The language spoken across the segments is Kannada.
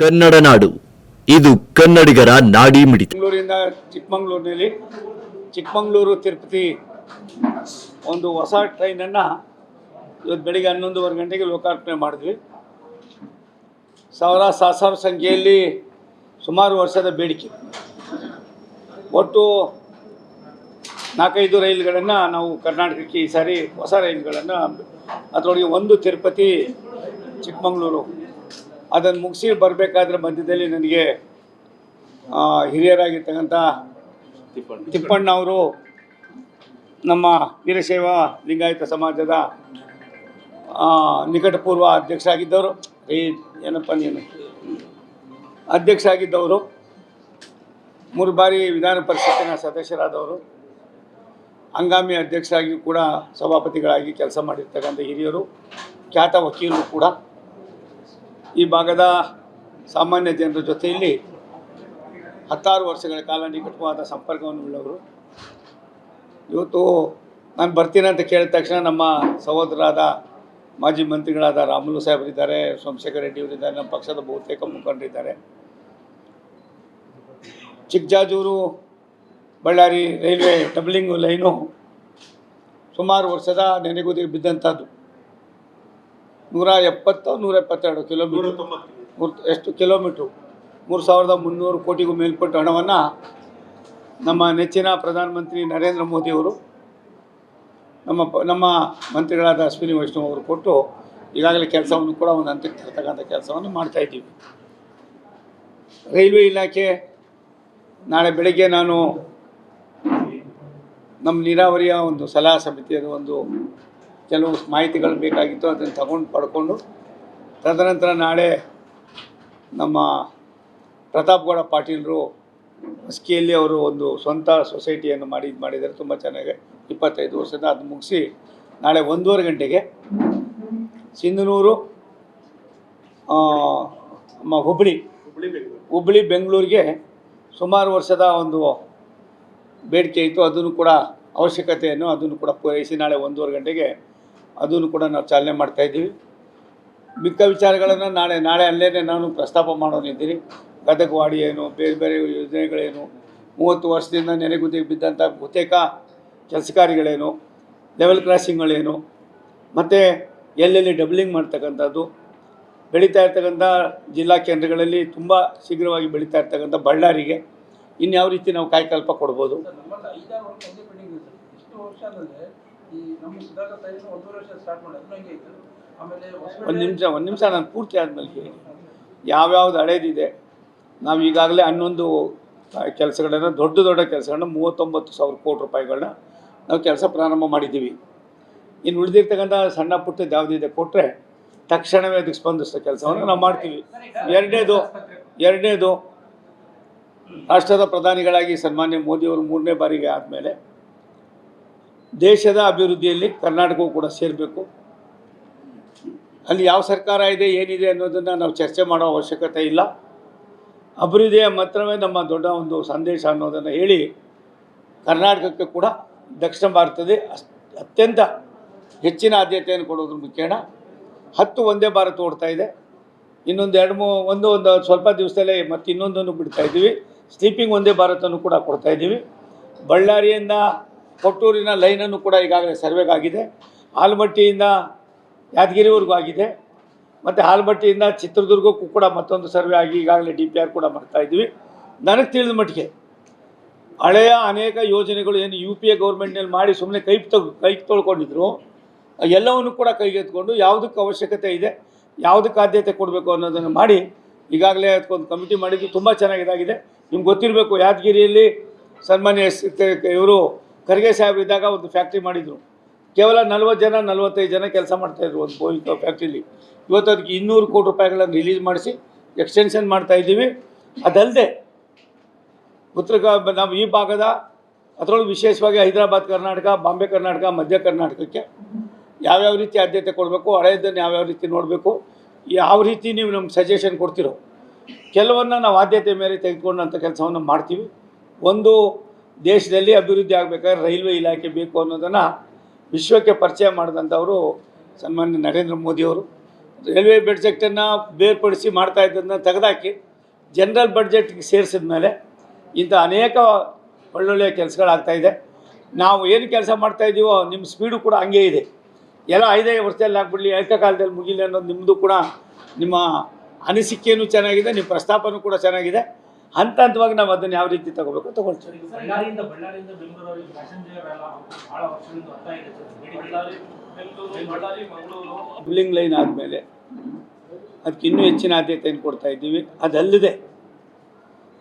ಕನ್ನಡ ನಾಡು. ಇದು ಕನ್ನಡಿಗರ ನಾಡಿ ಮಿಡಿತ. ಬೆಂಗಳೂರಿಂದ ಚಿಕ್ಕಮಂಗ್ಳೂರಿನಲ್ಲಿ ಚಿಕ್ಕಮಂಗ್ಳೂರು ತಿರುಪತಿ ಒಂದು ಹೊಸ ಟ್ರೈನನ್ನು ಇವತ್ತು ಬೆಳಿಗ್ಗೆ ಹನ್ನೊಂದುವರೆ ಗಂಟೆಗೆ ಲೋಕಾರ್ಪಣೆ ಮಾಡಿದ್ವಿ. ಸಾವಿರ ಸಾವಿರ ಸಂಖ್ಯೆಯಲ್ಲಿ ಸುಮಾರು ವರ್ಷದ ಬೇಡಿಕೆ. ಒಟ್ಟು ನಾಲ್ಕೈದು ರೈಲುಗಳನ್ನು ನಾವು ಕರ್ನಾಟಕಕ್ಕೆ ಈ ಸಾರಿ ಹೊಸ ರೈಲುಗಳನ್ನು, ಅದರೊಳಗೆ ಒಂದು ತಿರುಪತಿ ಚಿಕ್ಕಮಂಗ್ಳೂರು. ಅದನ್ನು ಮುಗಿಸಿ ಬರಬೇಕಾದ್ರೆ ಮಧ್ಯದಲ್ಲಿ ನನಗೆ ಹಿರಿಯರಾಗಿರ್ತಕ್ಕಂಥ ತಿಪ್ಪಣ್ಣ ಅವರು, ನಮ್ಮ ವೀರಶೈವ ಲಿಂಗಾಯತ ಸಮಾಜದ ನಿಕಟಪೂರ್ವ ಅಧ್ಯಕ್ಷ ಆಗಿದ್ದವರು ಏ, ಏನಪ್ಪ ನೀನು? ಅಧ್ಯಕ್ಷ ಆಗಿದ್ದವರು ಮೂರು ಬಾರಿ ವಿಧಾನ ಪರಿಷತ್ತಿನ ಸದಸ್ಯರಾದವರು. ಹಂಗಾಮಿ ಅಧ್ಯಕ್ಷರಾಗಿ ಕೂಡ ಸಭಾಪತಿಗಳಾಗಿ ಕೆಲಸ ಮಾಡಿರ್ತಕ್ಕಂಥ ಹಿರಿಯರು, ಖ್ಯಾತ ವಕೀಲರು ಕೂಡ. ಈ ಭಾಗದ ಸಾಮಾನ್ಯ ಜನರ ಜೊತೆಯಲ್ಲಿ ಹತ್ತಾರು ವರ್ಷಗಳ ಕಾಲ ನಿಕಟವಾದ ಸಂಪರ್ಕವನ್ನು ಉಳ್ಳವರು. ಇವತ್ತು ನಾನು ಬರ್ತೀನಿ ಅಂತ ಕೇಳಿದ ತಕ್ಷಣ ನಮ್ಮ ಸಹೋದರಾದ ಮಾಜಿ ಮಂತ್ರಿಗಳಾದ ರಾಮುಲು ಸಾಹೇಬರಿದ್ದಾರೆ, ಸೋಮಶೇಖರ್ ರೆಡ್ಡಿಯವರಿದ್ದಾರೆ ನಮ್ಮ ಪಕ್ಷದ ಬಹುತೇಕ ಮುಖಂಡರಿದ್ದಾರೆ. Chikkajajur Ballari railway doubling line ಸುಮಾರು ವರ್ಷದ ನೆನೆಗುದಿಗೆ ಬಿದ್ದಂಥದ್ದು ನೂರ ಎಪ್ಪತ್ತು ನೂರ ಎಪ್ಪತ್ತೆರಡು ಕಿಲೋಮೀಟರ್ ಮೂರು ಎಷ್ಟು ಕಿಲೋಮೀಟ್ರು ಮೂರು ಸಾವಿರದ ಮುನ್ನೂರು ಕೋಟಿಗೂ ಮೇಲ್ಪಟ್ಟು ಹಣವನ್ನು ನಮ್ಮ ನೆಚ್ಚಿನ ಪ್ರಧಾನಮಂತ್ರಿ ನರೇಂದ್ರ ಮೋದಿಯವರು ನಮ್ಮ ಪ- ನಮ್ಮ ಮಂತ್ರಿಗಳಾದ ಅಶ್ವಿನಿ ವೈಷ್ಣವ್ ಅವರು ಕೊಟ್ಟು ಈಗಾಗಲೇ ಕೆಲಸವನ್ನು ಕೂಡ ಒಂದು ಹಂತಕ್ಕೆ ತರ್ತಕ್ಕಂಥ ಕೆಲಸವನ್ನು ಮಾಡ್ತಾಯಿದ್ದೀವಿ ರೈಲ್ವೆ ಇಲಾಖೆ ನಾಳೆ ಬೆಳಗ್ಗೆ ನಾನು ನಮ್ಮ ನೀರಾವರಿಯ ಒಂದು ಸಲಹಾ ಸಮಿತಿಯದು ಒಂದು ಕೆಲವು ಮಾಹಿತಿಗಳು ಬೇಕಾಗಿತ್ತು ಅದನ್ನು ತಗೊಂಡು ಪಡ್ಕೊಂಡು ತದನಂತರ ನಾಳೆ ನಮ್ಮ ಪ್ರತಾಪ್ಗೌಡ ಪಾಟೀಲರು ಮಸ್ಕಿಯಲ್ಲಿ ಅವರು ಒಂದು ಸ್ವಂತ ಸೊಸೈಟಿಯನ್ನು ಮಾಡಿ ಇದು ಮಾಡಿದ್ದಾರೆ. ತುಂಬ ಚೆನ್ನಾಗಿ ಇಪ್ಪತ್ತೈದು ವರ್ಷದ ಅದು ಮುಗಿಸಿ ನಾಳೆ ಒಂದೂವರೆ ಗಂಟೆಗೆ ಸಿಂಧನೂರು ನಮ್ಮ ಹುಬ್ಬಳ್ಳಿ ಹುಬ್ಬಳ್ಳಿ ಬೆಂಗಳೂರಿಗೆ ಸುಮಾರು ವರ್ಷದ ಒಂದು ಬೇಡಿಕೆ ಇತ್ತು. ಅದನ್ನು ಕೂಡ ಅವಶ್ಯಕತೆಯನ್ನು ಅದನ್ನು ಕೂಡ ಪೂರೈಸಿ ನಾಳೆ ಒಂದೂವರೆ ಗಂಟೆಗೆ ಅದನ್ನು ಕೂಡ ನಾವು ಚಾಲನೆ ಮಾಡ್ತಾಯಿದ್ದೀವಿ ಮಿಕ್ಕ ವಿಚಾರಗಳನ್ನು ನಾಳೆ ನಾಳೆ ಅಲ್ಲೇ ನಾನು ಪ್ರಸ್ತಾಪ ಮಾಡೋನಿದ್ದೀನಿ ಗದಗವಾಡಿ ಏನು, ಬೇರೆ ಬೇರೆ ಯೋಜನೆಗಳೇನು, ಮೂವತ್ತು ವರ್ಷದಿಂದ ನೆನೆಗುದಿಗೆ ಬಿದ್ದಂಥ ಬಹುತೇಕ ಕೆಲಸ ಕಾರ್ಯಗಳೇನು ಲೆವೆಲ್ ಕ್ರಾಸಿಂಗ್ಗಳೇನು ಮತ್ತು ಎಲ್ಲೆಲ್ಲಿ ಡಬ್ಲಿಂಗ್ ಮಾಡ್ತಕ್ಕಂಥದ್ದು, ಬೆಳೀತಾ ಇರ್ತಕ್ಕಂಥ ಜಿಲ್ಲಾ ಕೇಂದ್ರಗಳಲ್ಲಿ ತುಂಬ ಶೀಘ್ರವಾಗಿ ಬೆಳೀತಾ ಇರ್ತಕ್ಕಂಥ ಬಳ್ಳಾರಿಗೆ ಇನ್ಯಾವ ರೀತಿ ನಾವು ಕಾಯಕಲ್ಪ ಕೊಡ್ಬೋದು? ಒಂದೇ ಪೆಂಡಿಂಗ್ ಇದೆ ಸರ್ ಇಷ್ಟು ವರ್ಷ ಈ ನಮ್ಮ ಸುಧಾಕರ್ ತಾಯಿನ ಒಂದೂವರೆ ವರ್ಷ ಸ್ಟಾರ್ಟ್ ಮಾಡಿ ಹಂಗೆ ಇತ್ತು. ಆಮೇಲೆ ಹೊಸಪೇಟೆ- ಒಂದು ನಿಮಿಷ ಒಂದು ನಿಮಿಷ ನಾನು ಪೂರ್ತಿ ಆದಮೇಲೆ ಹೇಳಿ ಯಾವ್ಯಾವ್ದು ಹಳೇದಿದೆ? ನಾವು ಈಗಾಗಲೇ ಹನ್ನೊಂದು ಕೆಲಸಗಳನ್ನು ದೊಡ್ಡ ದೊಡ್ಡ ಕೆಲಸಗಳನ್ನ ಮೂವತ್ತೊಂಬತ್ತು ಸಾವಿರ ಕೋಟಿ ರೂಪಾಯಿಗಳನ್ನ ನಾವು ಕೆಲಸ ಪ್ರಾರಂಭ ಮಾಡಿದ್ದೀವಿ. ಇನ್ನು ಉಳಿದಿರ್ತಕ್ಕಂಥ ಸಣ್ಣ ಪುಟ್ಟದ್ದು ಯಾವುದಿದೆ ಕೊಟ್ಟರೆ ತಕ್ಷಣವೇ ಅದಕ್ಕೆ ಸ್ಪಂದಿಸಿದ ಕೆಲಸವನ್ನು ನಾವು ಮಾಡ್ತೀವಿ. ಎರಡನೇದು ಎರಡನೇದು ರಾಷ್ಟ್ರದ ಪ್ರಧಾನಿಗಳಾಗಿ ಸನ್ಮಾನ್ಯ ಮೋದಿಯವರು ಮೂರನೇ ಬಾರಿಗೆ ಆದಮೇಲೆ ದೇಶದ ಅಭಿವೃದ್ಧಿಯಲ್ಲಿ ಕರ್ನಾಟಕವು ಕೂಡ ಸೇರಬೇಕು. ಅಲ್ಲಿ ಯಾವ ಸರ್ಕಾರ ಇದೆ, ಏನಿದೆ ಅನ್ನೋದನ್ನು ನಾವು ಚರ್ಚೆ ಮಾಡೋ ಅವಶ್ಯಕತೆ ಇಲ್ಲ. ಅಭಿವೃದ್ಧಿಯ ಮಾತ್ರವೇ ನಮ್ಮ ದೊಡ್ಡ ಒಂದು ಸಂದೇಶ ಅನ್ನೋದನ್ನು ಹೇಳಿ ಕರ್ನಾಟಕಕ್ಕೆ ಕೂಡ ದಕ್ಷಿಣ ಭಾರತದ ಅತ್ಯಂತ ಹೆಚ್ಚಿನ ಆದ್ಯತೆಯನ್ನು ಕೊಡೋದ್ರ ಮುಖೇನ ಹತ್ತು ಒಂದೇ ಭಾರತ ಓಡ್ತಾ ಇದೆ. ಇನ್ನೊಂದು ಎರಡು ಮೂ, ಒಂದು ಒಂದು ಸ್ವಲ್ಪ ದಿವಸದಲ್ಲೇ ಮತ್ತೆ ಇನ್ನೊಂದನ್ನು ಬಿಡ್ತಾ ಇದ್ದೀವಿ. ಸ್ಲೀಪಿಂಗ್ ಒಂದೇ ಭಾರತನೂ ಕೂಡ ಕೊಡ್ತಾ ಇದ್ದೀವಿ. ಬಳ್ಳಾರಿಯಿಂದ ಕೊಟ್ಟೂರಿನ ಲೈನನ್ನು ಕೂಡ ಈಗಾಗಲೇ ಸರ್ವೆಗಾಗಿದೆ. ಆಲಮಟ್ಟಿಯಿಂದ ಯಾದಗಿರಿವರೆಗೂ ಆಗಿದೆ. ಮತ್ತು ಆಲಮಟ್ಟಿಯಿಂದ ಚಿತ್ರದುರ್ಗಕ್ಕೂ ಕೂಡ ಮತ್ತೊಂದು ಸರ್ವೆ ಆಗಿ ಈಗಾಗಲೇ ಡಿ ಪಿ ಆರ್ ಕೂಡ ಮಾಡ್ತಾ ಇದ್ದೀವಿ ನನಗೆ ತಿಳಿದ ಮಟ್ಟಿಗೆ ಹಳೆಯ ಅನೇಕ ಯೋಜನೆಗಳು ಏನು ಯು ಪಿ ಎ ಗೌರ್ಮೆಂಟ್ನಲ್ಲಿ ಮಾಡಿ ಸುಮ್ಮನೆ ಕೈ ತಗೊ ಕೈ ತೊಳ್ಕೊಂಡಿದ್ರು, ಎಲ್ಲವನ್ನು ಕೂಡ ಕೈಗೆತ್ಕೊಂಡು ಯಾವುದಕ್ಕೆ ಅವಶ್ಯಕತೆ ಇದೆ, ಯಾವುದಕ್ಕೆ ಆದ್ಯತೆ ಕೊಡಬೇಕು ಅನ್ನೋದನ್ನು ಮಾಡಿ ಈಗಾಗಲೇ ಅದಕ್ಕೊಂದು ಕಮಿಟಿ ಮಾಡಿದ್ದು ತುಂಬ ಚೆನ್ನಾಗಿದಾಗಿದೆ. ನಿಮ್ಗೆ ಗೊತ್ತಿರಬೇಕು ಯಾದಗಿರಿಯಲ್ಲಿ ಸನ್ಮಾನ್ಯ ಇವರು ಖರ್ಗೆ ಸಾಹೇಬ್ರು ಇದ್ದಾಗ ಒಂದು ಫ್ಯಾಕ್ಟ್ರಿ ಮಾಡಿದರು. ಕೇವಲ ನಲ್ವತ್ತು ಜನ, ನಲ್ವತ್ತೈದು ಜನ ಕೆಲಸ ಮಾಡ್ತಾಯಿದ್ರು ಒಂದು ಬೋಯಿಂಗ್ ಫ್ಯಾಕ್ಟ್ರಿಲಿ ಇವತ್ತು ಅದಕ್ಕೆ ಇನ್ನೂರು ಕೋಟಿ ರೂಪಾಯಿಗಳನ್ನು ರಿಲೀಸ್ ಮಾಡಿಸಿ ಎಕ್ಸ್ಟೆನ್ಷನ್ ಮಾಡ್ತಾ ಇದ್ದೀವಿ. ಅದಲ್ಲದೆ ಉತ್ತರ ನಮ್ಮ ಈ ಭಾಗದ ಅದರೊಳಗೆ ವಿಶೇಷವಾಗಿ ಹೈದರಾಬಾದ್, ಕರ್ನಾಟಕ, ಬಾಂಬೆ, ಕರ್ನಾಟಕ, ಮಧ್ಯ ಕರ್ನಾಟಕಕ್ಕೆ ಯಾವ್ಯಾವ ರೀತಿ ಆದ್ಯತೆ ಕೊಡಬೇಕು, ಹಳೆಯದನ್ನು ಯಾವ್ಯಾವ ರೀತಿ ನೋಡಬೇಕು, ಯಾವ ರೀತಿ ನೀವು ನಮ್ಗೆ ಸಜೆಷನ್ ಕೊಡ್ತಿರೋ, ಕೆಲವನ್ನು ನಾವು ಆದ್ಯತೆ ಮೇಲೆ ತೆಗೆದುಕೊಂಡಂಥ ಕೆಲಸವನ್ನು ಮಾಡ್ತೀವಿ. ಒಂದು ದೇಶದಲ್ಲಿ ಅಭಿವೃದ್ಧಿ ಆಗಬೇಕಾದ್ರೆ ರೈಲ್ವೆ ಇಲಾಖೆ ಬೇಕು ಅನ್ನೋದನ್ನು ವಿಶ್ವಕ್ಕೆ ಪರಿಚಯ ಮಾಡಿದಂಥವರು ಸನ್ಮಾನ್ಯ ನರೇಂದ್ರ ಮೋದಿಯವರು. ರೈಲ್ವೆ ಬಡ್ಜೆಟನ್ನು ಬೇರ್ಪಡಿಸಿ ಮಾಡ್ತಾ ಇದ್ದದನ್ನ ತೆಗೆದಾಕಿ ಜನರಲ್ ಬಡ್ಜೆಟ್ಗೆ ಸೇರಿಸಿದ ಮೇಲೆ ಇಂಥ ಅನೇಕ ಒಳ್ಳೊಳ್ಳೆಯ ಕೆಲಸಗಳಾಗ್ತಾ ಇದೆ. ನಾವು ಏನು ಕೆಲಸ ಮಾಡ್ತಾ ಇದ್ದೀವೋ ನಿಮ್ಮ ಸ್ಪೀಡು ಕೂಡ ಹಂಗೇ ಇದೆ. ಎಲ್ಲ ಐದೇ ವರ್ಷದಲ್ಲಿ ಆಗ್ಬಿಡಲಿ ಏಕಕಾಲದಲ್ಲಿ ಮುಗಿಲಿ ಅನ್ನೋದು ನಿಮ್ಮದು ಕೂಡ ನಿಮ್ಮ ಅನಿಸಿಕೆಯೂ ಚೆನ್ನಾಗಿದೆ, ನಿಮ್ಮ ಪ್ರಸ್ತಾಪನೂ ಕೂಡ ಚೆನ್ನಾಗಿದೆ. ಹಂತ ಹಂತವಾಗಿ ನಾವು ಅದನ್ನು ಯಾವ ರೀತಿ ತಗೋಬೇಕು ತಗೊಳ್ತೀವಿ. ಬಳ್ಳಾರಿಯಿಂದ ಬಳ್ಳಾರಿಯಿಂದ ಬೆಂಗಳೂರಿಗೆ ಪ್ಯಾಸೆಂಜರ್ ಎಲ್ಲ ಬಹಳ ವರ್ಷದಿಂದ ಬರ್ತಾ ಇದೆ ಸರ್. ಬೇಡಿ ಬಳ್ಳಾರಿ ಮಂಗಳೂರು. ಬಿಲ್ಲಿಂಗ್ ಲೈನ್ ಆದಮೇಲೆ ಅದಕ್ಕೆ ಇನ್ನೂ ಹೆಚ್ಚಿನ ಆದ್ಯತೆಯನ್ನು ಕೊಡ್ತಾ ಇದ್ದೀವಿ. ಅದಲ್ಲದೆ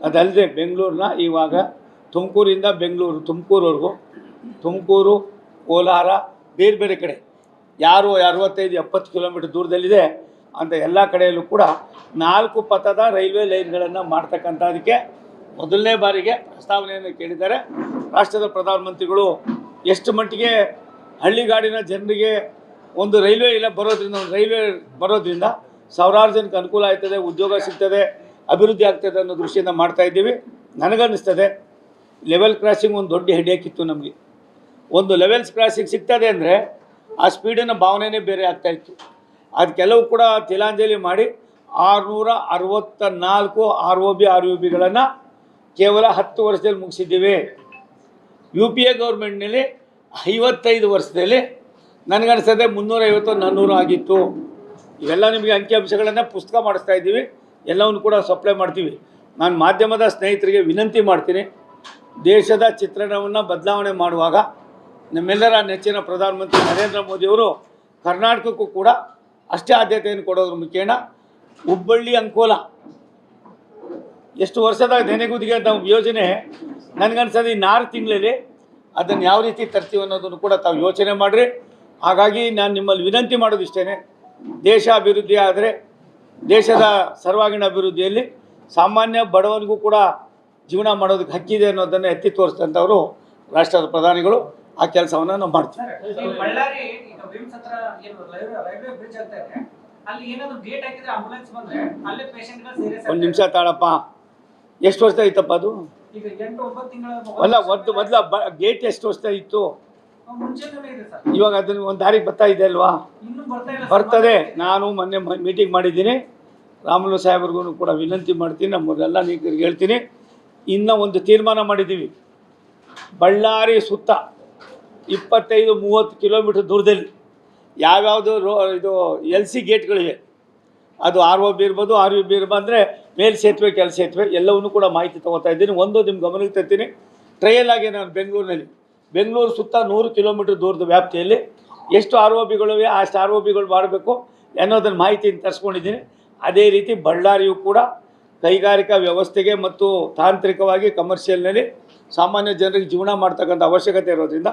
ಅದಲ್ಲದೆ ಬೆಂಗಳೂರನ್ನ ಇವಾಗ ತುಮಕೂರಿಂದ ಬೆಂಗಳೂರು ತುಮಕೂರವರೆಗೂ ತುಮಕೂರು ಕೋಲಾರ ಬೇರೆ ಬೇರೆ ಕಡೆ ಯಾರು ಅರವತ್ತೈದು ಎಪ್ಪತ್ತು ಕಿಲೋಮೀಟರ್ ದೂರದಲ್ಲಿದೆ. ಅಂತ ಎಲ್ಲ ಕಡೆಯಲ್ಲೂ ಕೂಡ ನಾಲ್ಕು ಪಥದ ರೈಲ್ವೆ ಲೈನ್ಗಳನ್ನು ಮಾಡ್ತಕ್ಕಂಥದಕ್ಕೆ ಮೊದಲನೇ ಬಾರಿಗೆ ಪ್ರಸ್ತಾವನೆಯನ್ನು ಕೇಳಿದ್ದಾರೆ. ರಾಷ್ಟ್ರದ ಪ್ರಧಾನಮಂತ್ರಿಗಳು ಎಷ್ಟು ಮಟ್ಟಿಗೆ ಹಳ್ಳಿಗಾಡಿನ ಜನರಿಗೆ ಒಂದು ರೈಲ್ವೆ ಇಲ್ಲ ಬರೋದ್ರಿಂದ, ಒಂದು ರೈಲ್ವೆ ಬರೋದ್ರಿಂದ ಸಾವಿರಾರು ಜನಕ್ಕೆ ಅನುಕೂಲ ಆಗ್ತದೆ, ಉದ್ಯೋಗ ಸಿಗ್ತದೆ, ಅಭಿವೃದ್ಧಿ ಆಗ್ತದೆ ಅನ್ನೋ ದೃಷ್ಟಿಯಿಂದ ಮಾಡ್ತಾ ಇದ್ದೀವಿ. ನನಗನ್ನಿಸ್ತದೆ ಲೆವೆಲ್ ಕ್ರಾಸಿಂಗ್ ಒಂದು ದೊಡ್ಡ ಹೆಡಿಯಾಕಿತ್ತು ನಮಗೆ. ಒಂದು ಲೆವೆಲ್ಸ್ ಕ್ರಾಸಿಂಗ್ ಸಿಗ್ತದೆ ಅಂದರೆ ಆ ಸ್ಪೀಡಿನ ಭಾವನೆನೇ ಬೇರೆ ಆಗ್ತಾ ಇತ್ತು. ಅದು ಕೆಲವು ಕೂಡ ತಿಲಾಂಜಲಿ ಮಾಡಿ ಆರುನೂರ ಅರವತ್ತ ನಾಲ್ಕು R O B, R U ಬಿಗಳನ್ನು ಕೇವಲ ಹತ್ತು ವರ್ಷದಲ್ಲಿ ಮುಗಿಸಿದ್ದೀವಿ. ಯು ಪಿ ಎ ಗೌರ್ಮೆಂಟ್ನಲ್ಲಿ ಐವತ್ತೈದು ವರ್ಷದಲ್ಲಿ ನನಗನ್ಸದೆ ಮುನ್ನೂರೈವತ್ತು ನಾನ್ನೂರು ಆಗಿತ್ತು. ಇವೆಲ್ಲ ನಿಮಗೆ ಅಂಕಿಅಂಶಗಳನ್ನು ಪುಸ್ತಕ ಮಾಡಿಸ್ತಾ ಇದ್ದೀವಿ. ಎಲ್ಲವನ್ನು ಕೂಡ ಸಪ್ಲೈ ಮಾಡ್ತೀವಿ. ನಾನು ಮಾಧ್ಯಮದ ಸ್ನೇಹಿತರಿಗೆ ವಿನಂತಿ ಮಾಡ್ತೀನಿ. ದೇಶದ ಚಿತ್ರಣವನ್ನು ಬದಲಾವಣೆ ಮಾಡುವಾಗ ನಮ್ಮೆಲ್ಲರ ನೆಚ್ಚಿನ ಪ್ರಧಾನಮಂತ್ರಿ ನರೇಂದ್ರ ಮೋದಿಯವರು ಕರ್ನಾಟಕಕ್ಕೂ ಕೂಡ ಅಷ್ಟೇ ಆದ್ಯತೆಯನ್ನು ಕೊಡೋದ್ರ ಮುಖೇನ ಹುಬ್ಬಳ್ಳಿ ಅಂಕೋಲ. ಎಷ್ಟು ವರ್ಷದ ನೆನೆಗುದಿಗೆ ಅಂತ ಯೋಜನೆ ನನಗನ್ಸೋದು ಇನ್ನು ಆರು ತಿಂಗಳಲ್ಲಿ ಅದನ್ನು ಯಾವ ರೀತಿ ತರ್ತೀವಿ ಅನ್ನೋದನ್ನು ಕೂಡ ತಾವು ಯೋಚನೆ ಮಾಡಿರಿ. ಹಾಗಾಗಿ ನಾನು ನಿಮ್ಮಲ್ಲಿ ವಿನಂತಿ ಮಾಡೋದು ಇಷ್ಟೇ ದೇಶ ಅಭಿವೃದ್ಧಿ ಆದರೆ ದೇಶದ ಸರ್ವಾಂಗೀಣ ಅಭಿವೃದ್ಧಿಯಲ್ಲಿ ಸಾಮಾನ್ಯ ಬಡವನಿಗೂ ಕೂಡ ಜೀವನ ಮಾಡೋದಕ್ಕೆ ಹಕ್ಕಿದೆ ಅನ್ನೋದನ್ನು ಎತ್ತಿ ತೋರಿಸಿದಂಥವರು ರಾಷ್ಟ್ರದ ಪ್ರಧಾನಿಗಳು. ಆ ಕೆಲಸವನ್ನ ನಾವು ಮಾಡ್ತೀವಿ. ಈ ಬಳ್ಳಾರಿ ಈಗ ವಿಮ್ಸ್ ಏನು ರೈಲ್ವೆ ರೈಲ್ವೆ ಬ್ರಿಡ್ಜ್ ಅಂತ ಇದೆ. ಅಲ್ಲಿ ಏನಾದ್ರು ಗೇಟ್ ಹಾಕಿದ್ರೆ ಆಂಬುಲೆನ್ಸ್ ಬಂದ್ರೆ ಅಲ್ಲೇ ಪೇಷಂಟ್ಗಳು ಸೀರಿಯಸ್ ಒಂದು ನಿಮಿಷ ತಾಳಪ್ಪ. ಎಷ್ಟು ವರ್ಷ ಇತ್ತಪ್ಪ ಅದು? ಅಲ್ಲ ಒಂದು ಮೊದಲ ಬ ಗೇಟ್ ಎಷ್ಟು ವರ್ಷ ಇತ್ತು? ಮುಂಚೆನೇ ಇದೆ ಸರ್. ಇವಾಗ ಅದನ್ನ ಒಂದು ದಾರಿಗೆ ಬರ್ತಾ ಇದೆ ಅಲ್ವಾ? ಇನ್ನು ಬರ್ತಾ ಇಲ್ಲ ಬರ್ತದೆ. ನಾನು ಮೊನ್ನೆ ಮೀಟಿಂಗ್ ಮಾಡಿದ್ದೀನಿ. ರಾಮುಲು ಸಾಹೇಬ್ರಿಗೂ ಕೂಡ ವಿನಂತಿ ಮಾಡ್ತೀನಿ. ನಮ್ಮವರೆಲ್ಲ ನೀಕರಿಗೆ ಹೇಳ್ತೀನಿ. ಇನ್ನೂ ಒಂದು ತೀರ್ಮಾನ ಮಾಡಿದ್ದೀವಿ. ಬಳ್ಳಾರಿ ಸುತ್ತ ಇಪ್ಪತ್ತೈದು, ಮೂವತ್ತು ಕಿಲೋಮೀಟ್ರ್ ದೂರದಲ್ಲಿ ಯಾವ್ಯಾವುದು ರೋ, ಇದು ಎಲ್ ಸಿ ಗೇಟ್ಗಳಿವೆ ಅದು ಆರ್ ಒ ಬಿ ಇರ್ಬೋದು, ಆರ್ ಯು ಬಿ ಇರ್ಬೋದು ಅಂದರೆ ಮೇಲ್ ಸೇತುವೆ ಕೆಲ ಸೇತುವೆ, ಎಲ್ಲವನ್ನೂ ಕೂಡ ಮಾಹಿತಿ ತೊಗೋತಾ ಇದ್ದೀನಿ. ಒಂದು ನಿಮ್ಮ ಗಮನಕ್ಕೆ ತರ್ತೀನಿ. ಟ್ರಯಲ್ ಆಗಿ ನಾನು ಬೆಂಗಳೂರಿನಲ್ಲಿ, ಬೆಂಗಳೂರು ಸುತ್ತ ನೂರು ಕಿಲೋಮೀಟ್ರ್ ದೂರದ ವ್ಯಾಪ್ತಿಯಲ್ಲಿ ಎಷ್ಟು ಆರ್ ಒ ಬಿಗಳಿವೆ, ಅಷ್ಟು ಆರ್ ಒ ಬಿಗಳು ಮಾಡಬೇಕು ಅನ್ನೋದನ್ನು ಮಾಹಿತಿಯನ್ನು ತರಿಸ್ಕೊಂಡಿದ್ದೀನಿ. ಅದೇ ರೀತಿ ಬಳ್ಳಾರಿಯು ಕೂಡ ಕೈಗಾರಿಕಾ ವ್ಯವಸ್ಥೆಗೆ ಮತ್ತು ತಾಂತ್ರಿಕವಾಗಿ ಕಮರ್ಷಿಯಲ್ನಲ್ಲಿ ಸಾಮಾನ್ಯ ಜನರಿಗೆ ಜೀವನ ಮಾಡ್ತಕ್ಕಂಥ ಅವಶ್ಯಕತೆ ಇರೋದ್ರಿಂದ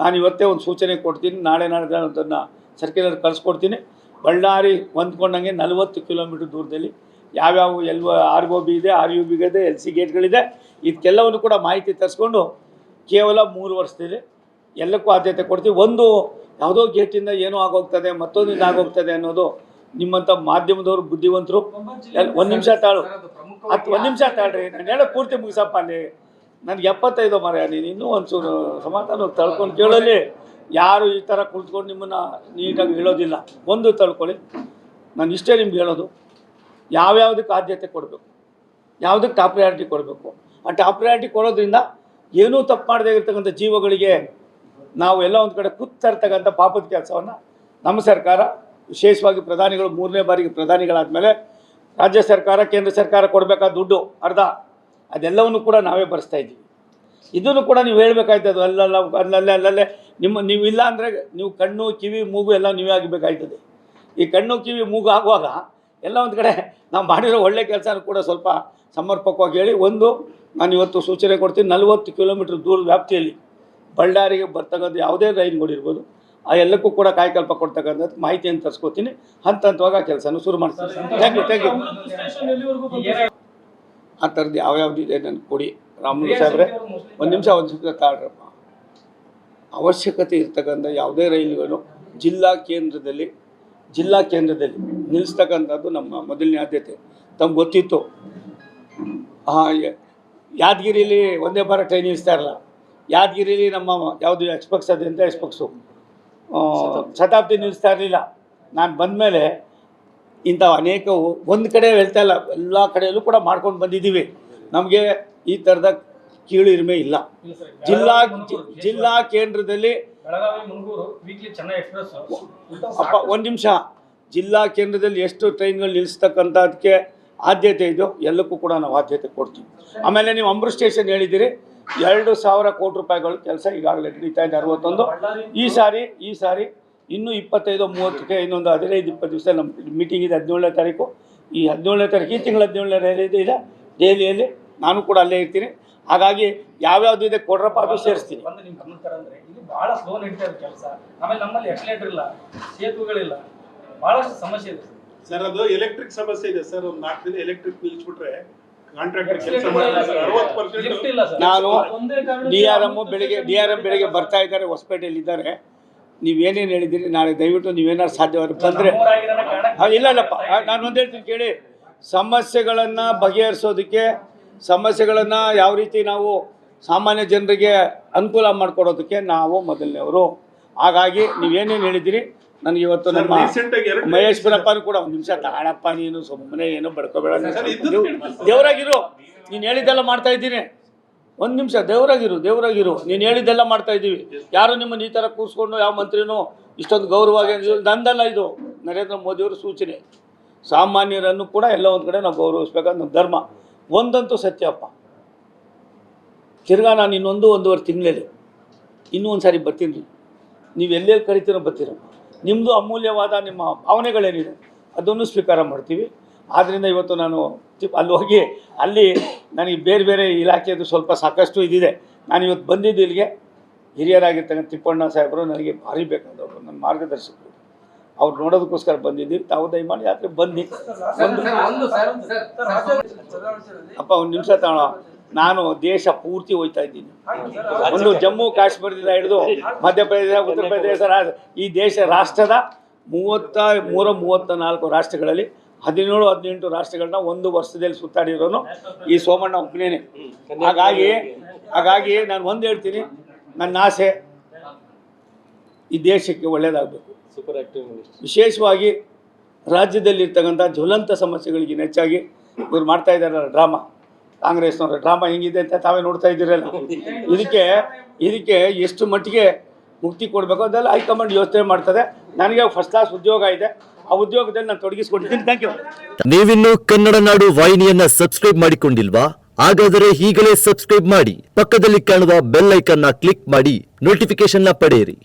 ನಾನು ಇವತ್ತೇ ಒಂದು ಸೂಚನೆ ಕೊಡ್ತೀನಿ. ನಾಳೆ ನಾಳೆ ಅದನ್ನು ಸರ್ಕ್ಯುಲರ್ ಕಳಿಸ್ಕೊಡ್ತೀನಿ. ಬಳ್ಳಾರಿ ಹೊಂದ್ಕೊಂಡಂಗೆ ನಲವತ್ತು ಕಿಲೋಮೀಟ್ರ್ ದೂರದಲ್ಲಿ ಯಾವ್ಯಾವ ಎಲ್ ಆರ್ ಒ ಬಿ ಇದೆ ಆರ್ ಯು ಬಿ ಇದೆ ಎಲ್ ಸಿ ಗೇಟ್ಗಳಿದೆ ಇದಕ್ಕೆಲ್ಲವನ್ನು ಕೂಡ ಮಾಹಿತಿ ತರಿಸ್ಕೊಂಡು ಕೇವಲ ಮೂರು ವರ್ಷದಲ್ಲಿ ಎಲ್ಲಕ್ಕೂ ಆದ್ಯತೆ ಕೊಡ್ತೀವಿ. ಒಂದು ಯಾವುದೋ ಗೇಟಿಂದ ಏನೋ ಆಗೋಗ್ತದೆ ಮತ್ತೊಂದಿಂದ ಆಗೋಗ್ತದೆ ಅನ್ನೋದು ನಿಮ್ಮಂಥ ಮಾಧ್ಯಮದವರು ಬುದ್ಧಿವಂತರು. ಒಂದು ನಿಮಿಷ ತಾಳು. ಹತ್ತು ಒಂದು ನಿಮಿಷ ತಾಳ್ರಿ. ನಾನು ಹೇಳೋ ಪೂರ್ತಿ ಮುಗಿಸಪ್ಪ ಅಲ್ಲಿ. ನನಗೆ ಎಪ್ಪತ್ತೈದು ಮರ, ನೀನು ಇನ್ನೂ ಒಂಚೂರು ಸಮಾಧಾನ ತಳ್ಕೊಂಡು ಕೇಳಲಿ. ಯಾರು ಈ ಥರ ಕುಳಿತುಕೊಂಡು ನಿಮ್ಮನ್ನು ನೀಟಾಗಿ ಹೇಳೋದಿಲ್ಲ. ಒಂದು ತಳ್ಕೊಳ್ಳಿ. ನಾನು ಇಷ್ಟೇ ನಿಮ್ಗೆ ಹೇಳೋದು. ಯಾವ್ಯಾವುದಕ್ಕೆ ಆದ್ಯತೆ ಕೊಡಬೇಕು? ಯಾವುದಕ್ಕೆ ಟಾಪ್ ಪ್ರಯಾರಿಟಿ ಕೊಡಬೇಕು? ಆ ಟಾಪ್ ಪ್ರಯಾರಿಟಿ ಕೊಡೋದ್ರಿಂದ ಏನೂ ತಪ್ಪು ಮಾಡದೇ ಇರತಕ್ಕಂಥ ಜೀವಗಳಿಗೆ ನಾವು ಎಲ್ಲ ಒಂದು ಕಡೆ ಕುತ್ತರ್ತಕ್ಕಂಥ ಪಾಪದ ಕೆಲಸವನ್ನು ನಮ್ಮ ಸರ್ಕಾರ, ವಿಶೇಷವಾಗಿ ಪ್ರಧಾನಿಗಳು ಮೂರನೇ ಬಾರಿಗೆ ಪ್ರಧಾನಿಗಳಾದ ಮೇಲೆ ರಾಜ್ಯ ಸರ್ಕಾರ, ಕೇಂದ್ರ ಸರ್ಕಾರ ಕೊಡಬೇಕಾದ ದುಡ್ಡು, ಅರ್ಧ. ಅದೆಲ್ಲವನ್ನು ಕೂಡ ನಾವೇ ಬರೆಸ್ತಾ ಇದ್ದೀವಿ. ಇದನ್ನು ಕೂಡ ನೀವು ಹೇಳಬೇಕಾಯ್ತದೆ ಅಲ್ಲಲ್ಲ ಅಲ್ಲಲ್ಲೇ ಅಲ್ಲಲ್ಲೇ. ನಿಮ್ಮ ನೀವು ಇಲ್ಲ ಅಂದರೆ ನೀವು ಕಣ್ಣು ಕಿವಿ ಮೂಗು ಎಲ್ಲ ನೀವೇ ಆಗಬೇಕಾಯ್ತದೆ. ಈ ಕಣ್ಣು ಕಿವಿ ಮೂಗು ಆಗುವಾಗ ಎಲ್ಲ ಒಂದು ಕಡೆ ನಾವು ಮಾಡಿರೋ ಒಳ್ಳೆ ಕೆಲಸನೂ ಕೂಡ ಸ್ವಲ್ಪ ಸಮರ್ಪಕವಾಗಿ ಹೇಳಿ. ಒಂದು ನಾನು ಇವತ್ತು ಸೂಚನೆ ಕೊಡ್ತೀನಿ ನಲವತ್ತು ಕಿಲೋಮೀಟ್ರ್ ದೂರದ ವ್ಯಾಪ್ತಿಯಲ್ಲಿ ಬಳ್ಳಾರಿಗೆ ಬರ್ತಕ್ಕಂಥ ಯಾವುದೇ ರೈಲ್ಗಳಿರ್ಬೋದು ಆ ಎಲ್ಲಕ್ಕೂ ಕೂಡ ಕಾಯಕಲ್ಪ ಕೊಡ್ತಕ್ಕಂಥದ್ದು ಮಾಹಿತಿಯನ್ನು ತರಿಸ್ಕೊತೀನಿ ಹಂತ ಹಂತವಾಗಿ ಆ ಕೆಲಸನೂ ಶುರು ಮಾಡ್ತೀನಿ. Thank you thank you? ಆ ಥರದ್ದು ಯಾವ ಇದೆ ನನಗೆ ಕೊಡಿ. ರಾಮುಲು ಸಾಹೇಬ್ರೆ ಒಂದು ನಿಮಿಷ ಒಂದು ನಿಮಿಷ ತಾಳ್ರಪ್ಪ ಅವಶ್ಯಕತೆ ಇರ್ತಕ್ಕಂಥ ಯಾವುದೇ ರೈಲುಗಳು ಜಿಲ್ಲಾ ಕೇಂದ್ರದಲ್ಲಿ ಜಿಲ್ಲಾ ಕೇಂದ್ರದಲ್ಲಿ ನಿಲ್ಲಿಸ್ತಕ್ಕಂಥದ್ದು ನಮ್ಮ ಮೊದಲನೇ ಆದ್ಯತೆ. ತಮ್ಗೆ ಗೊತ್ತಿತ್ತು. ಯಾದಗಿರಿಲಿ ಒಂದೇ ಬಾರ ಟ್ರೈನ್ ನಿಲ್ಲಿಸ್ತಾ ಇರಲ್ಲ. ಯಾದಗಿರಿಲಿ ನಮ್ಮ ಯಾವುದು ಎಕ್ಸ್ಪೆಕ್ಸ್ ಅದಂತ ಎಕ್ಸ್ಪೆಕ್ಸು ಶತಾಬ್ದಿ. ನಿಲ್ಲಿಸ್ತಾ ಇರಲಿಲ್ಲ. ನಾನು ಬಂದಮೇಲೆ ಇಂಥ ಅನೇಕ ಒಂದು ಕಡೆ ಹೇಳ್ತಾ ಇಲ್ಲ ಎಲ್ಲ ಕಡೆಯಲ್ಲೂ ಕೂಡ ಮಾಡ್ಕೊಂಡು ಬಂದಿದ್ದೀವಿ. ನಮಗೆ ಈ ಥರದ ಕೀಳಿರಿಮೆ ಇಲ್ಲ. ಇಲ್ಲ ಜಿಲ್ಲಾ ಜಿಲ್ಲಾ ಕೇಂದ್ರದಲ್ಲಿ ಅಪ್ಪ ಒಂದು ನಿಮಿಷ. ಜಿಲ್ಲಾ ಕೇಂದ್ರದಲ್ಲಿ ಎಷ್ಟು ಟ್ರೈನ್ಗಳು ನಿಲ್ಲಿಸ್ತಕ್ಕಂಥದ್ದಕ್ಕೆ ಆದ್ಯತೆ ಇದೆಯೋ ಎಲ್ಲಕ್ಕೂ ಕೂಡ ನಾವು ಆದ್ಯತೆ ಕೊಡ್ತೀವಿ. ಆಮೇಲೆ ನೀವು ಅಮೃತ್ ಸ್ಟೇಷನ್ ಹೇಳಿದ್ದೀರಿ ಎರಡು ಸಾವಿರ ಕೋಟಿ ರೂಪಾಯಿಗಳು ಕೆಲಸ ಈಗಾಗಲೇ ನಡೀತಾ ಇದೆ ಅರವತ್ತೊಂದು. ಈ ಸಾರಿ ಈ ಸಾರಿ ಇನ್ನೂ ಇಪ್ಪತ್ತೈದು ಮೂವತ್ತಕ್ಕೆ ಇನ್ನೊಂದು ಹದಿನೈದು ಇಪ್ಪತ್ತು ದಿವಸ ನಮ್ಮ ಮೀಟಿಂಗ್ ಇದೆ ಹದಿನೇಳನೇ ತಾರೀಕು. ಈ ಹದಿನೇಳನೇ ತಾರೀಕು ಈ ತಿಂಗಳ ಹದಿನೇಳನೇ ಇದೆ ಇದೆ. ದೆಹಲಿಯಲ್ಲಿ ನಾನು ಕೂಡ ಅಲ್ಲೇ ಇರ್ತೀನಿ. ಹಾಗಾಗಿ ಯಾವ್ಯಾವ್ದು ಇದೆ ಕೊಡ್ರಪ್ಪ ಅದು ಸೇರಿಸ್ತೀನಿ. ಭಾಳ ನಿಮ್ ಗಮನ ತರ ಅಂದ್ರೆ ಇಲ್ಲಿ ಬಹಳ ಸ್ಲೋ ನಡೀತಾ ಇದೆ ಕೆಲಸ. ಆಮೇಲೆ ನಮ್ಮಲ್ಲಿ ಎಕ್ಸಲೇಟರ್ ಇಲ್ಲ ಸೇತುವೆಗಳಿಲ್ಲ. ಬಹಳಷ್ಟು ಸಮಸ್ಯೆ ಇದೆ. ಸರ್ ಅದು ಎಲೆಕ್ಟ್ರಿಕ್ ಸಮಸ್ಯೆ ಇದೆ ಸರ್. ಒಂದು ನಾಲ್ಕು ದಿನ ಎಲೆಕ್ಟ್ರಿಕ್ ನಿಲ್ಲಿಸ್ಬಿಟ್ರೆ ಸರ್. ನಾನು ಡಿ ಆರ್ ಎಂ ಬೆಳಿಗ್ಗೆ ಡಿ ಆರ್ ಎಂ ಬೆಳಿಗ್ಗೆ ಬರ್ತಾ ಇದ್ದಾರೆ ಹೊಸಪೇಟೆಯಲ್ಲಿ ಇದ್ದಾರೆ. ನೀವೇನೇನು ಹೇಳಿದ್ದೀರಿ? ನಾಳೆ ದಯವಿಟ್ಟು ನೀವೇನಾದ್ರು ಸಾಧ್ಯವಾದ್ರೆ ಬಂದರೆ. ಇಲ್ಲ ಇಲ್ಲಪ್ಪ. ನಾನು ಒಂದು ಹೇಳ್ತೀನಿ ಕೇಳಿ. ಸಮಸ್ಯೆಗಳನ್ನು ಬಗೆಹರಿಸೋದಕ್ಕೆ ಸಮಸ್ಯೆಗಳನ್ನು ಯಾವ ರೀತಿ ನಾವು ಸಾಮಾನ್ಯ ಜನರಿಗೆ ಅನುಕೂಲ ಮಾಡಿಕೊಡೋದಕ್ಕೆ ನಾವು ಮೊದಲನೇವರು. ಹಾಗಾಗಿ ನೀವೇನೇನು ಹೇಳಿದ್ದೀರಿ? ನನಗೆ ಇವತ್ತು ನಮ್ಮ ಮಹೇಶ್ ಬಿರಪ್ಪನು ಕೂಡ ಒಂದು ನಿಮಿಷ ತಾಳಪ್ಪ ನೀನು ಸುಮ್ಮನೆ ಏನು ಬಡ್ಕೋಬೇಡ. ದೇವರಾಗಿರು. ನೀನು ಹೇಳಿದ್ದೆಲ್ಲ ಮಾಡ್ತಾ ಇದ್ದೀನಿ. ಒಂದು ನಿಮಿಷ, ದೇವರಾಗಿರು ದೇವರಾಗಿರು. ನೀನು ಹೇಳಿದ್ದೆಲ್ಲ ಮಾಡ್ತಾ ಇದೀವಿ ಯಾರು ನಿಮ್ಮನ್ನು ಈ ಥರ ಕೂರಿಸ್ಕೊಂಡು, ಯಾವ ಮಂತ್ರಿನೂ ಇಷ್ಟೊಂದು ಗೌರವವಾಗಿ ನಂದಲ್ಲ ಇದು. ನರೇಂದ್ರ ಮೋದಿಯವರ ಸೂಚನೆ. ಸಾಮಾನ್ಯರನ್ನು ಕೂಡ ಎಲ್ಲ ಒಂದು ಕಡೆ ನಾವು ಗೌರವಿಸ್ಬೇಕಾದ ನಮ್ಮ ಧರ್ಮ. ಒಂದಂತೂ ಸತ್ಯಪ್ಪ ತಿರ್ಗಾ ನಾನು ಇನ್ನೊಂದು ಒಂದೂವರೆ ತಿಂಗಳಲ್ಲಿ ಇನ್ನೂ ಒಂದು ಸಾರಿ ಬರ್ತೀನಿ. ನೀವು ಎಲ್ಲೆಲ್ಲಿ ಕರಿತೀರೋ ಬರ್ತೀರ. ನಿಮ್ಮದು ಅಮೂಲ್ಯವಾದ ನಿಮ್ಮ ಭಾವನೆಗಳೇನಿದೆ, ಅದನ್ನು ಸ್ವೀಕಾರ ಮಾಡ್ತೀವಿ. ಆದ್ದರಿಂದ ಇವತ್ತು ನಾನು ಅಲ್ಲಿ ಹೋಗಿ ಅಲ್ಲಿ ನನಗೆ ಬೇರೆ ಬೇರೆ ಇಲಾಖೆದು ಸ್ವಲ್ಪ ಸಾಕಷ್ಟು ಇದಿದೆ. ನಾನು ಇವತ್ತು ಬಂದಿದ್ದು ಇಲ್ಲಿಗೆ ಹಿರಿಯರಾಗಿರ್ತಕ್ಕಂಥ ತಿಪ್ಪಣ್ಣ ಸಾಹೇಬರು ನನಗೆ ಭಾರಿ ಬೇಕಾದವರು. ನನ್ನ ಮಾರ್ಗದರ್ಶಕರು. ಅವ್ರು ನೋಡೋದಕ್ಕೋಸ್ಕರ ಬಂದಿದ್ದೀವಿ ತಾವು ದಯಮಾಡಿ ಯಾತ್ರೆ ಬನ್ನಿ. ಅಪ್ಪ ಒಂದು ನಿಮಿಷ ತಗೋಣ ನಾನು ದೇಶ ಪೂರ್ತಿ ಹೋಯ್ತಾ ಇದ್ದೀನಿ. ಒಂದು ಜಮ್ಮು ಕಾಶ್ಮೀರದಿಂದ ಹಿಡಿದು ಮಧ್ಯಪ್ರದೇಶ ಉತ್ತರ ಪ್ರದೇಶ ಈ ದೇಶ ರಾಷ್ಟ್ರದ ಮೂವತ್ತ ಮೂರ ಮೂವತ್ತ ನಾಲ್ಕು ರಾಷ್ಟ್ರಗಳಲ್ಲಿ ಹದಿನೇಳು ಹದಿನೆಂಟು ರಾಷ್ಟ್ರಗಳನ್ನ ಒಂದು ವರ್ಷದಲ್ಲಿ ಸುತ್ತಾಡಿರೋನು ಈ ಸೋಮಣ್ಣ ಒಬ್ಬನೇನೆ ಹಾಗಾಗಿ ಹಾಗಾಗಿ ನಾನು ಒಂದು ಹೇಳ್ತೀನಿ ನನ್ನ ಆಸೆ ಈ ದೇಶಕ್ಕೆ ಒಳ್ಳೆಯದಾಗಬೇಕು ವಿಶೇಷವಾಗಿ ರಾಜ್ಯದಲ್ಲಿರ್ತಕ್ಕಂಥ ಜ್ವಲಂತ ಸಮಸ್ಯೆಗಳಿಗೆ ಹೆಚ್ಚಾಗಿ ಇವ್ರು ಮಾಡ್ತಾ ಇದ್ದಾರಲ್ಲ ಡ್ರಾಮಾ. ಕಾಂಗ್ರೆಸ್ನವ್ರ ಡ್ರಾಮಾ ಹೆಂಗಿದೆ ಅಂತ ತಾವೇ ನೋಡ್ತಾ ಇದ್ದೀರಲ್ಲ. ಇದಕ್ಕೆ ಇದಕ್ಕೆ ಎಷ್ಟು ಮಟ್ಟಿಗೆ ಮುಕ್ತಿ ಕೊಡಬೇಕು ಅದೆಲ್ಲ ಹೈಕಮಾಂಡ್ ಯೋಚನೆ ಮಾಡ್ತದೆ. ನನಗೆ ಫಸ್ಟ್ ಕ್ಲಾಸ್ ಉದ್ಯೋಗ ಇದೆ. ಆ ಉದ್ಯೋಗದಲ್ಲಿ ನಾನು ತೊಡಗಿಸಿಕೊಂಡಿದ್ದೀನಿ. ಥ್ಯಾಂಕ್ ಯು ನೀವಿನ್ನು ಕನ್ನಡ ನಾಡು ವಾಹಿನಿಯನ್ನ ಸಬ್ಸ್ಕ್ರೈಬ್ ಮಾಡಿಕೊಂಡಿಲ್ವಾ? ಹಾಗಾದರೆ ಈಗಲೇ ಸಬ್ಸ್ಕ್ರೈಬ್ ಮಾಡಿ. ಪಕ್ಕದಲ್ಲಿ ಕಾಣುವ ಬೆಲ್ ಐಕನ್ನ ಕ್ಲಿಕ್ ಮಾಡಿ. ನೋಟಿಫಿಕೇಶನ್ನ ಪಡೆಯಿರಿ.